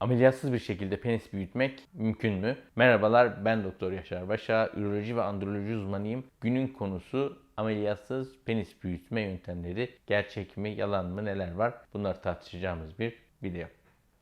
Ameliyatsız bir şekilde penis büyütmek mümkün mü? Merhabalar ben Doktor Yaşar Başa, üroloji ve androloji uzmanıyım. Günün konusu ameliyatsız penis büyütme yöntemleri. Gerçek mi, yalan mı, neler var? Bunları tartışacağımız bir video.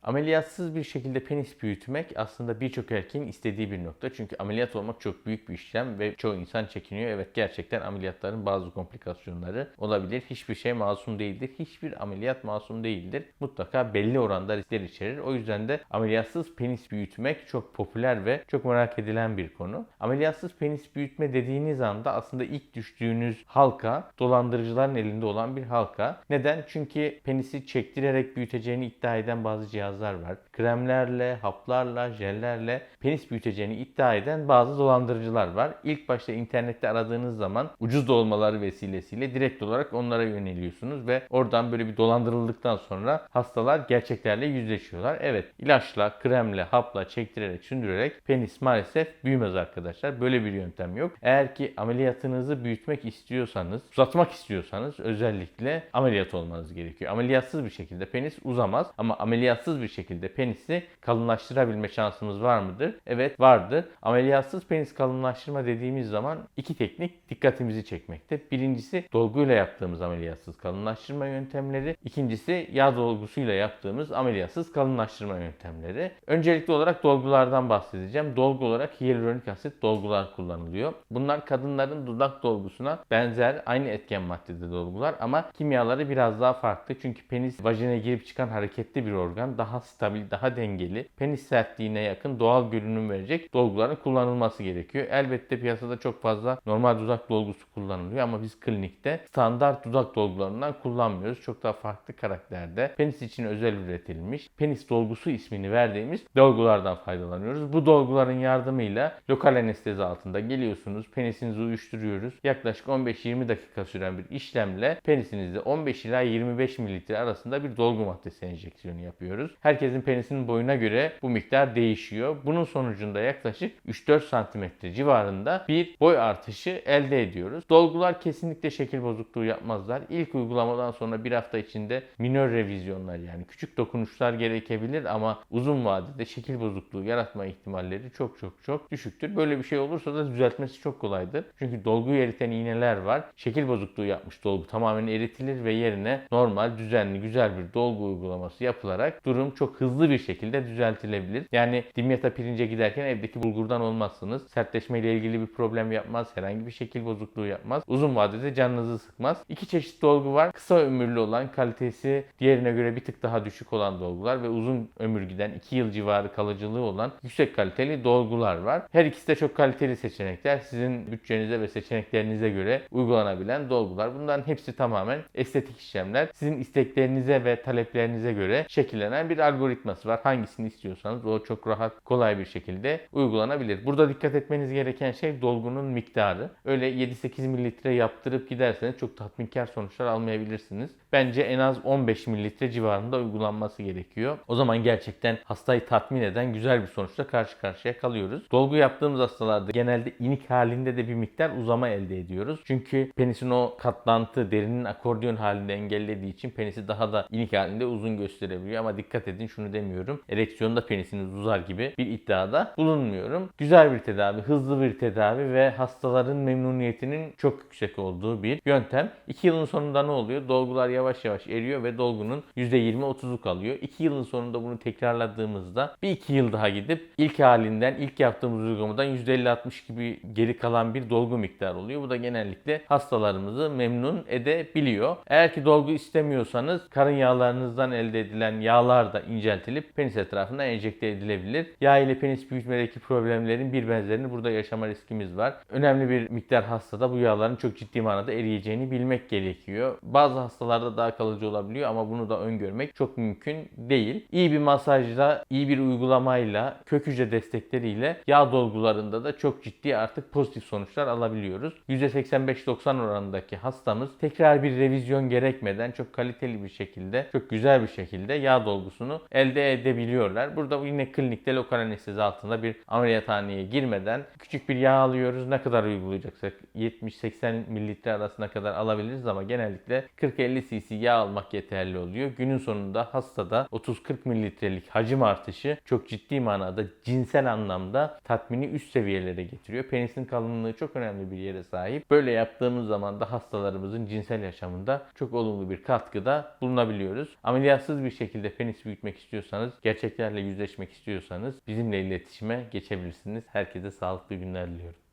Ameliyatsız bir şekilde penis büyütmek aslında birçok erkeğin istediği bir nokta. Çünkü ameliyat olmak çok büyük bir işlem ve çoğu insan çekiniyor. Evet gerçekten ameliyatların bazı komplikasyonları olabilir. Hiçbir şey masum değildir. Hiçbir ameliyat masum değildir. Mutlaka belli oranda riskler içerir. O yüzden de ameliyatsız penis büyütmek çok popüler ve çok merak edilen bir konu. Ameliyatsız penis büyütme dediğiniz anda aslında ilk düştüğünüz halka dolandırıcıların elinde olan bir halka. Neden? Çünkü penisi çektirerek büyüteceğini iddia eden bazı cihazlar var. Kremlerle, haplarla, jellerle penis büyüteceğini iddia eden bazı dolandırıcılar var. İlk başta internette aradığınız zaman ucuz da vesilesiyle direkt olarak onlara yöneliyorsunuz ve oradan böyle bir dolandırıldıktan sonra hastalar gerçeklerle yüzleşiyorlar. Evet ilaçla, kremle, hapla çektirerek, sündürerek penis maalesef büyümez arkadaşlar. Böyle bir yöntem yok. Eğer ki ameliyatınızı büyütmek istiyorsanız, uzatmak istiyorsanız özellikle ameliyat olmanız gerekiyor. Ameliyatsız bir şekilde penis uzamaz ama ameliyatsız bir şekilde penisi kalınlaştırabilme şansımız var mıdır? Evet vardır. Ameliyatsız penis kalınlaştırma dediğimiz zaman iki teknik dikkatimizi çekmekte. Birincisi dolguyla yaptığımız ameliyatsız kalınlaştırma yöntemleri. İkincisi yağ dolgusuyla yaptığımız ameliyatsız kalınlaştırma yöntemleri. Öncelikli olarak dolgulardan bahsedeceğim. Dolgu olarak hyaluronik asit dolgular kullanılıyor. Bunlar kadınların dudak dolgusuna benzer aynı etken maddede dolgular ama kimyaları biraz daha farklı. Çünkü penis vajine girip çıkan hareketli bir organ. Daha stabil, daha dengeli. Penis sertliğine yakın doğal görünüm verecek dolguların kullanılması gerekiyor. Elbette piyasada çok fazla normal dudak dolgusu kullanılıyor ama biz klinikte standart dudak dolgularından kullanmıyoruz. Çok daha farklı karakterde penis için özel üretilmiş penis dolgusu ismini verdiğimiz dolgulardan faydalanıyoruz. Bu dolguların yardımıyla lokal anestezi altında geliyorsunuz. Penisinizi uyuşturuyoruz. Yaklaşık 15-20 dakika süren bir işlemle penisinizde 15 ila 25 mililitre arasında bir dolgu maddesi enjeksiyonu yapıyoruz. Herkesin penisinin boyuna göre bu miktar değişiyor. Bunun sonucunda yaklaşık 3-4 santimetre civarında bir boy artışı elde ediyoruz. Dolgular kesinlikle şekil bozukluğu yapmazlar. İlk uygulamadan sonra bir hafta içinde minör revizyonlar yani küçük dokunuşlar gerekebilir ama uzun vadede şekil bozukluğu yaratma ihtimalleri çok çok çok düşüktür. Böyle bir şey olursa da düzeltmesi çok kolaydır. Çünkü dolguyu eriten iğneler var. Şekil bozukluğu yapmış dolgu tamamen eritilir ve yerine normal, düzenli, güzel bir dolgu uygulaması yapılarak durum çok hızlı bir şekilde düzeltilebilir. Yani dimyata pirince giderken evdeki bulgurdan olmazsınız. Sertleşme ile ilgili bir problem yapmaz. Herhangi bir şekil bozukluğu yapmaz. Uzun vadede canınızı sıkmaz. İki çeşit dolgu var. Kısa ömürlü olan kalitesi diğerine göre bir tık daha düşük olan dolgular ve uzun ömür giden 2 yıl civarı kalıcılığı olan yüksek kaliteli dolgular var. Her ikisi de çok kaliteli seçenekler. Sizin bütçenize ve seçeneklerinize göre uygulanabilen dolgular. Bunların hepsi tamamen estetik işlemler. Sizin isteklerinize ve taleplerinize göre şekillenen bir algoritması var. Hangisini istiyorsanız o çok rahat, kolay bir şekilde uygulanabilir. Burada dikkat etmeniz gereken şey dolgunun miktarı. Öyle 7-8 mililitre yaptırıp giderseniz çok tatminkar sonuçlar almayabilirsiniz. Bence en az 15 mililitre civarında uygulanması gerekiyor. O zaman gerçekten hastayı tatmin eden güzel bir sonuçla karşı karşıya kalıyoruz. Dolgu yaptığımız hastalarda genelde inik halinde de bir miktar uzama elde ediyoruz. Çünkü penisin o katlantı derinin akordiyon halinde engellediği için penisi daha da inik halinde uzun gösterebiliyor. Ama dikkat edin şunu demiyorum. Ereksiyonda penisiniz uzar gibi bir iddiada bulunmuyorum. Güzel bir tedavi, hızlı bir tedavi ve hastaların memnuniyetinin çok yüksek olduğu bir yöntem. 2 yılın sonunda ne oluyor? Dolgular yavaş yavaş eriyor ve dolgunun %20-30'u kalıyor. 2 yılın sonunda bunu tekrarladığımızda bir 2 yıl daha gidip ilk halinden, ilk yaptığımız uygulamadan %50-60 gibi geri kalan bir dolgu miktarı oluyor. Bu da genellikle hastalarımızı memnun edebiliyor. Eğer ki dolgu istemiyorsanız karın yağlarınızdan elde edilen yağlar da inceltilip penis etrafına enjekte edilebilir. Yağ ile penis büyütmedeki problemlerin bir benzerini burada yaşama riskimiz var. Önemli bir miktar hastada bu yağların çok ciddi manada eriyeceğini bilmek gerekiyor. Bazı hastalarda daha kalıcı olabiliyor ama bunu da öngörmek çok mümkün değil. İyi bir masajla, iyi bir uygulamayla, kök hücre destekleriyle yağ dolgularında da çok ciddi artık pozitif sonuçlar alabiliyoruz. %85-90 oranındaki hastamız tekrar bir revizyon gerekmeden çok kaliteli bir şekilde, çok güzel bir şekilde yağ dolgusunu elde tolere edebiliyorlar. Burada yine klinikte lokal anestezi altında bir ameliyathaneye girmeden küçük bir yağ alıyoruz. Ne kadar uygulayacaksak 70-80 mililitre arasına kadar alabiliriz ama genellikle 40-50 cc yağ almak yeterli oluyor. Günün sonunda hastada 30-40 mililitrelik hacim artışı çok ciddi manada cinsel anlamda tatmini üst seviyelere getiriyor. Penisin kalınlığı çok önemli bir yere sahip. Böyle yaptığımız zaman da hastalarımızın cinsel yaşamında çok olumlu bir katkıda bulunabiliyoruz. Ameliyatsız bir şekilde penis büyütmek istiyorsanız, gerçeklerle yüzleşmek istiyorsanız bizimle iletişime geçebilirsiniz. Herkese sağlıklı günler diliyorum.